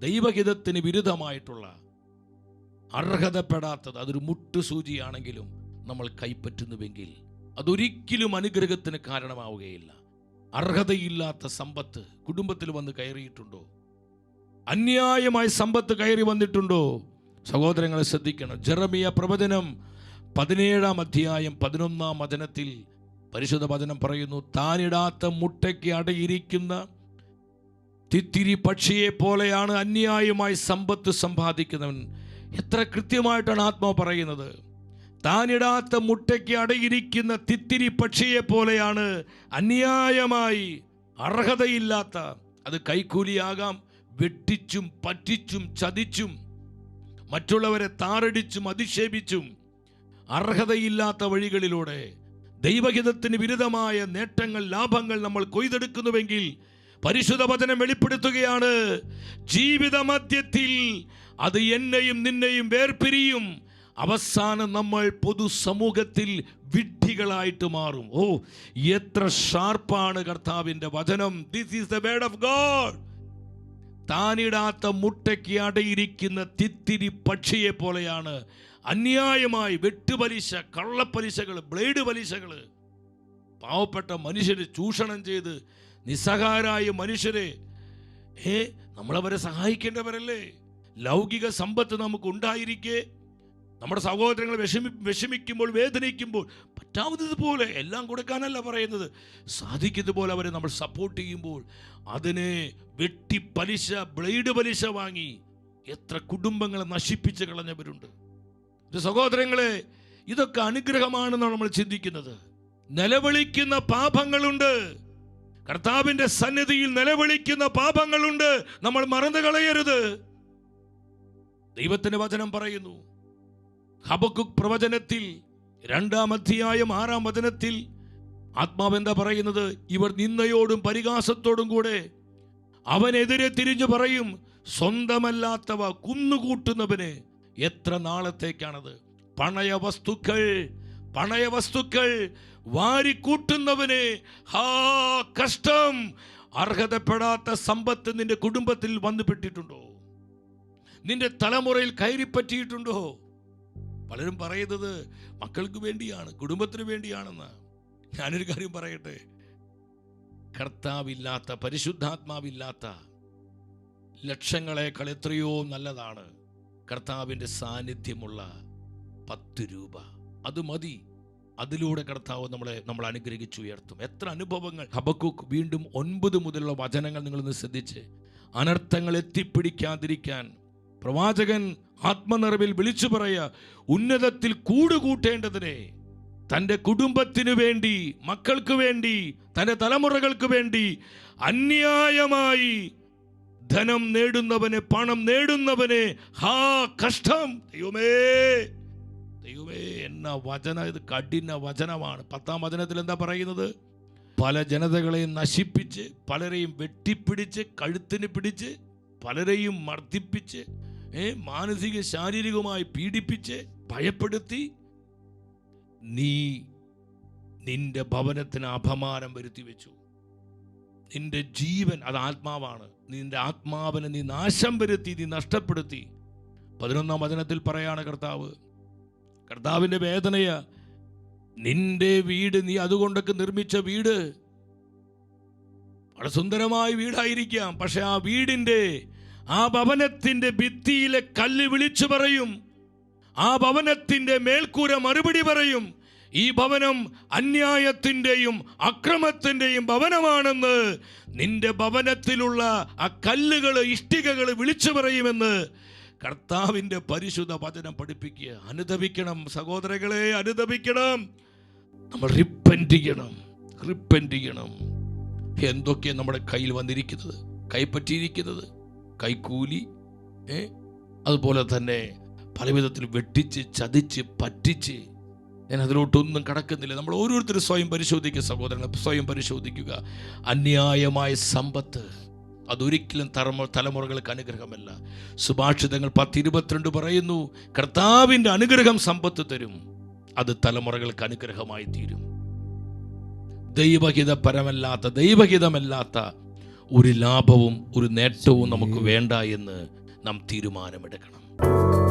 ദൈവഹിതത്തിന് വിരുദ്ധമായിട്ടുള്ള അർഹതപ്പെടാത്തത് അതൊരു മുട്ടു സൂചിയാണെങ്കിലും നമ്മൾ കൈപ്പറ്റുന്നുവെങ്കിൽ അതൊരിക്കലും അനുഗ്രഹത്തിന് കാരണമാവുകയില്ല. അർഹതയില്ലാത്ത സമ്പത്ത് കുടുംബത്തിൽ വന്ന് കയറിയിട്ടുണ്ടോ? അന്യായമായി സമ്പത്ത് കയറി വന്നിട്ടുണ്ടോ? സഹോദരങ്ങളെ ശ്രദ്ധിക്കണം. ജെറമിയ പ്രവചനം പതിനേഴാം അധ്യായം പതിനൊന്നാം വചനത്തിൽ പരിശുദ്ധ വചനം പറയുന്നു താനിടാത്ത മുട്ടയ്ക്ക് അടയിരിക്കുന്ന തിത്തിരി പക്ഷിയെ പോലെയാണ് അന്യായമായി സമ്പത്ത് സമ്പാദിക്കുന്നവൻ. എത്ര കൃത്യമായിട്ടാണ് ആത്മാവ് പറയുന്നത്? താനിടാത്ത മുട്ടയ്ക്ക് അടയിരിക്കുന്ന തിത്തിരി പക്ഷിയെ പോലെയാണ് അന്യായമായി അർഹതയില്ലാത്ത അത് കൈക്കൂലിയാകാം വെട്ടിച്ചും പറ്റിച്ചും ചതിച്ചും മറ്റുള്ളവരെ താറടിച്ചും അധിക്ഷേപിച്ചും അർഹതയില്ലാത്ത വഴികളിലൂടെ ദൈവഹിതത്തിന് വിരുദ്ധമായ നേട്ടങ്ങൾ ലാഭങ്ങൾ നമ്മൾ കൊയ്തെടുക്കുന്നുവെങ്കിൽ പരിശുദ്ധ വചനം വെളിപ്പെടുത്തുകയാണ്. ജീവിത മധ്യത്തിൽ അത് എന്നെയും നിന്നെയും വേർപിരിയും. അവസാനം നമ്മൾ പൊതുസമൂഹത്തിൽ വിഡ്ഢികളായിട്ട് മാറും. ഓ എത്ര ഷാർപ്പാണ് കർത്താവിന്റെ വചനം. This is the word of God താനിടാത്ത മുട്ടയ്ക്ക് അടയിരിക്കുന്ന തിത്തിരി പക്ഷിയെ പോലെയാണ്. അന്യായമായി വെട്ടുപലിശ കള്ളപ്പലിശകൾ ബ്ലേഡ് പലിശകൾ പാവപ്പെട്ട മനുഷ്യരെ ചൂഷണം ചെയ്ത് നിസ്സഹാരായ മനുഷ്യരെ ഏ നമ്മളവരെ സഹായിക്കേണ്ടവരല്ലേ? ലൗകിക സമ്പത്ത് നമുക്ക് ഉണ്ടായിരിക്കെ നമ്മുടെ സഹോദരങ്ങൾ വിഷമി വിഷമിക്കുമ്പോൾ വേദനിക്കുമ്പോൾ പറ്റാവുന്നതുപോലെ എല്ലാം കൊടുക്കാനല്ല പറയുന്നത്. സാധിക്കുന്നതുപോലെ അവരെ നമ്മൾ സപ്പോർട്ട് ചെയ്യുമ്പോൾ അതിനെ വെട്ടി പലിശ ബ്ലേഡ് പലിശ വാങ്ങി എത്ര കുടുംബങ്ങളെ നശിപ്പിച്ച് കളഞ്ഞവരുണ്ട്. സഹോദരങ്ങളെ ഇതൊക്കെ അനുഗ്രഹമാണെന്നാണ് നമ്മൾ ചിന്തിക്കുന്നത്. നിലവിളിക്കുന്ന പാപങ്ങളുണ്ട്. കർത്താവിന്റെ സന്നിധിയിൽ നിലവിളിക്കുന്ന പാപങ്ങളുണ്ട്. നമ്മൾ മറന്നു കളയരുത്. ദൈവത്തിന്റെ വചനം പറയുന്നു. ഹബക്കുക് പ്രവചനത്തിൽ രണ്ടാം അധ്യായം ആറാം വചനത്തിൽ ആത്മാവ് എന്താ പറയുന്നത്? ഇവർ നിന്നയോടും പരിഹാസത്തോടും കൂടെ അവനെതിരെ തിരിഞ്ഞു പറയും സ്വന്തമല്ലാത്തവ കുന്നുകൂട്ടുന്നവന് എത്ര നാളത്തേക്കാണത്? പണയ വസ്തുക്കൾ പണയ വസ്തുക്കൾ വാരിക്കൂട്ടുന്നവന് ഹാ കഷ്ടം. അർഹതപ്പെടാത്ത സമ്പത്ത് നിന്റെ കുടുംബത്തിൽ വന്നുപെട്ടിട്ടുണ്ടോ നിന്റെ തലമുറയിൽ കയറിപ്പറ്റിയിട്ടുണ്ടോ പലരും പറയുന്നത് മക്കൾക്ക് വേണ്ടിയാണ് കുടുംബത്തിന് വേണ്ടിയാണെന്ന്. ഞാനൊരു കാര്യം പറയട്ടെ. കർത്താവില്ലാത്ത പരിശുദ്ധാത്മാവില്ലാത്ത ലക്ഷങ്ങളെക്കാൾ എത്രയോ നല്ലതാണ് കർത്താവിന്റെ സാന്നിധ്യമുള്ള പത്ത് രൂപ. അത് മതി. അതിലൂടെ കർത്താവ് നമ്മളെ നമ്മൾ അനുഗ്രഹിച്ചുയർത്തും എത്ര അനുഭവങ്ങൾ. ഹബക്കൂക്ക് വീണ്ടും ഒൻപത് മുതലുള്ള വചനങ്ങൾ നിങ്ങളൊന്ന് ശ്രദ്ധിച്ച്. അനർത്ഥങ്ങൾ എത്തിപ്പിടിക്കാതിരിക്കാൻ. പ്രവാചകൻ ആത്മനിറവിൽ വിളിച്ചു പറയ ഉന്നതത്തിൽ കൂടുകൂട്ടേണ്ടതിനെ തന്റെ കുടുംബത്തിനു വേണ്ടി മക്കൾക്ക് വേണ്ടി തന്റെ തലമുറകൾക്ക് വേണ്ടി അന്യായമായി ധനം നേടുന്നവനെ പണം നേടുന്നവനെ ഹാ കഷ്ടം. ദൈവമേ. ദൈവമേ എന്ന വചന ഇത് കഠിന വചനമാണ്. പത്താം വചനത്തിൽ എന്താ പറയുന്നത്? പല ജനതകളെയും നശിപ്പിച്ച് പലരെയും വെട്ടിപ്പിടിച്ച് കഴുത്തിന് പിടിച്ച് പലരെയും മർദ്ദിപ്പിച്ച് ഏ മാനസിക ശാരീരികമായി പീഡിപ്പിച്ച് ഭയപ്പെടുത്തി നീ നിന്റെ ഭവനത്തിന് അപമാനം വരുത്തി വെച്ചു. നിന്റെ ജീവൻ അത് ആത്മാവാണ്. നിന്റെ ആത്മാവിനെ നീ നാശം വരുത്തി നീ നഷ്ടപ്പെടുത്തി. പതിനൊന്നാം വചനത്തിൽ പറയാണ് കർത്താവ് കർത്താവിന്റെ വേദനയ. നിന്റെ വീട് നീ അതുകൊണ്ടൊക്കെ നിർമ്മിച്ച വീട് വളരെ സുന്ദരമായ വീടായിരിക്കാം. പക്ഷെ ആ വീടിന്റെ ആ ഭവനത്തിന്റെ ഭിത്തിയിലെ കല്ല് വിളിച്ചു പറയും. ആ ഭവനത്തിന്റെ മേൽക്കൂര മറുപടി പറയും. ഈ ഭവനം അന്യായത്തിന്റെയും അക്രമത്തിന്റെയും ഭവനമാണെന്ന് നിന്റെ ഭവനത്തിലുള്ള ആ കല്ലുകൾ ഇഷ്ടികകൾ വിളിച്ചു പറയുമെന്ന് കർത്താവിന്റെ പരിശുദ്ധ വചനം പഠിപ്പിക്കുക. അനുദപിക്കണം. സഹോദരങ്ങളെ അനുദപിക്കണം. നമ്മൾ റിപ്പന്റ് ചെയ്യണം. റിപ്പന്റ് ചെയ്യണം. എന്തൊക്കെ നമ്മുടെ കയ്യിൽ വന്നിരിക്കുന്നത്? കൈപ്പറ്റിയിരിക്കുന്നത്? കൈക്കൂലി? ഏ? അതുപോലെ തന്നെ പല വിധത്തിൽ വെട്ടിച്ച് ചതിച്ച് പറ്റിച്ച് ഞാൻ അതിലോട്ടൊന്നും കടക്കുന്നില്ല. നമ്മൾ ഓരോരുത്തരും സ്വയം പരിശോധിക്കുക സഹോദരങ്ങൾ സ്വയം പരിശോധിക്കുക. അന്യായമായ സമ്പത്ത്. അതൊരിക്കലും തലമു തലമുറകൾക്ക് അനുഗ്രഹമല്ല. സുഭാഷിതങ്ങൾ പത്തിരുപത്തിരണ്ട് പറയുന്നു കർത്താവിന്റെ അനുഗ്രഹം സമ്പത്ത് തരും. അത് തലമുറകൾക്ക് അനുഗ്രഹമായി തീരും. ദൈവഹിതപരമല്ലാത്ത ദൈവഹിതമല്ലാത്ത ഒരു ലാഭവും ഒരു നേട്ടവും നമുക്ക് വേണ്ട എന്ന് നാം തീരുമാനമെടുക്കണം.